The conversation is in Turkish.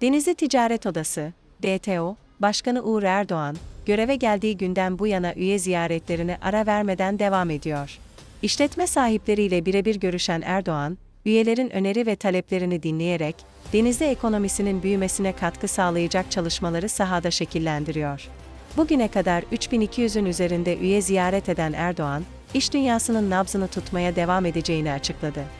Denizli Ticaret Odası, DTO, Başkanı Uğur Erdoğan, göreve geldiği günden bu yana üye ziyaretlerine ara vermeden devam ediyor. İşletme sahipleriyle birebir görüşen Erdoğan, üyelerin öneri ve taleplerini dinleyerek, denizli ekonomisinin büyümesine katkı sağlayacak çalışmaları sahada şekillendiriyor. Bugüne kadar 3200'ün üzerinde üye ziyaret eden Erdoğan, iş dünyasının nabzını tutmaya devam edeceğini açıkladı.